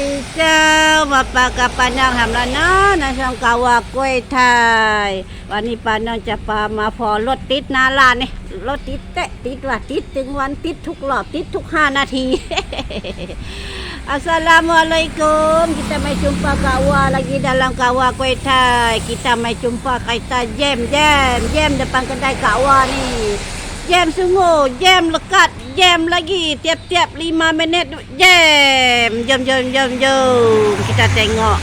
ดีเจ้ามาปากับปานางทำแล้วนะในช่องกาวากล้วยไทย วันนี้ปานางจะปามาพอรถติดนาลานนี่รถติดแตะติดว่าติดถึงวันติดทุกรอบติดทุกห้านาที Assalamualaikum Kita mai jumpa kawa lagi dalam kawa kuih Thai Kita mai jumpa kaita jam jam Jam depan kedai kawa ni Jam sungguh Jam lekat Jam lagi Tiap-tiap 5 minit Jam Jom jom jom jom Kita tengok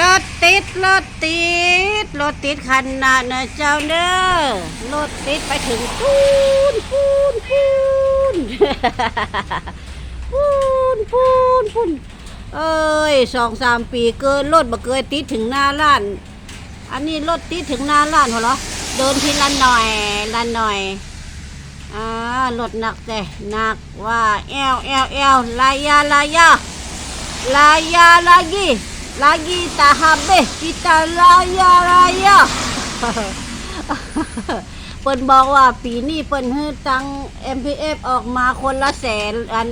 รถติดรถติดรถติดคันนาดนะเจ้าเด้อรถติดไปถึงปูนปูนปูนปูนปูนปูนเอ้ยสองสามปีเกินรถบ่เกินติดถึงหน้าร้าน อันนี้รถติดถึงหน้าร้านเหรอ เดินทีละหน่อยละหน่อยอ่ารถหนักแต่หนักว่าแอวแอวแอวลายาลายาลายาลากี lagi tak habis kita raya raya เปิ้นบอกว่าปีนี้เปิ้นให้ตัง MPF ออกมาคนละแสนอัน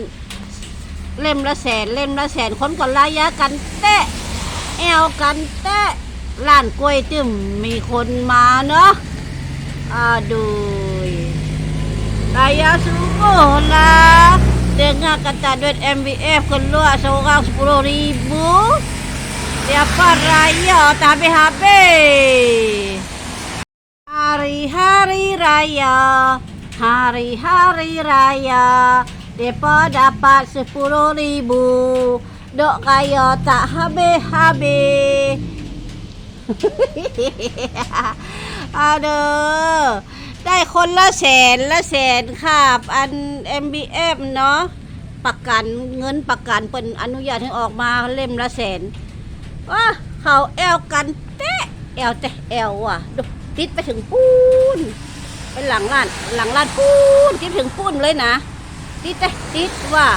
เล่มละแสนเล่มละแสนคนก็รายากันแตะแอวกันแตะร้านกล้วยตึมมีคนมาเนาะ Aduh. Raya sungguhlah. Dengar kata duit MBF keluar seorang RM10,000. Siapa raya tak habis-habis. Hari-hari raya. Hari-hari raya. Depa dapat RM10,000. Dok raya tak habis-habis. Aduh ได้คนละแสนละแสนครับอัน MBF เนาะประกันเงินประกันเป็นอนุญาตให้ออกมาเล่มละแสนว่าเขาแอลกันเตะแอลแต่แอลว่ะดูติดไปถึงปูนไปหลังร้านหลังร้านปูนติดถึงปูนเลยนะติดแต่ติดว่า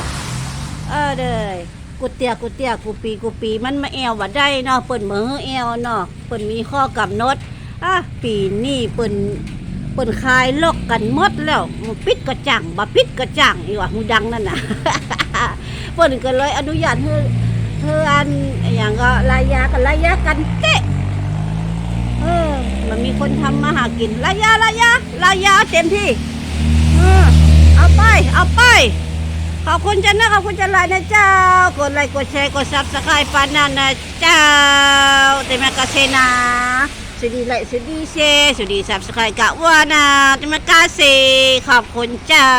เออเดยกูเตียกูเตียกูปีกูปีมันมาแอวว่าได้เนาะเปิ่นเหมือแอวเนาะเปิ่นมีข้อกำหนด อะปีนี้เปิ่นเปิ่นคลายล็อกกันหมดแล้วมันปิดกระจังบ่ปิดกระจังอีว่าหูดังนั่นน่ะเปิ่นก็เลยอนุญาตให้เธออันอย่างก็ลายากันลายากันเตะเออ มันมีคนทำมาหากินลายาลายาลายาเต็มที่เออเอาไป เอาไปขอบคุณจันนะขอบคุณจันไรนะเจ้ากดไลค์กดแชร์กดซับสไครต์ปานนั้นนะเจ้า terima kasih na sudi like sudi share sudi subscribe กะว่านะ terima kasih ขอบคุณเจ้า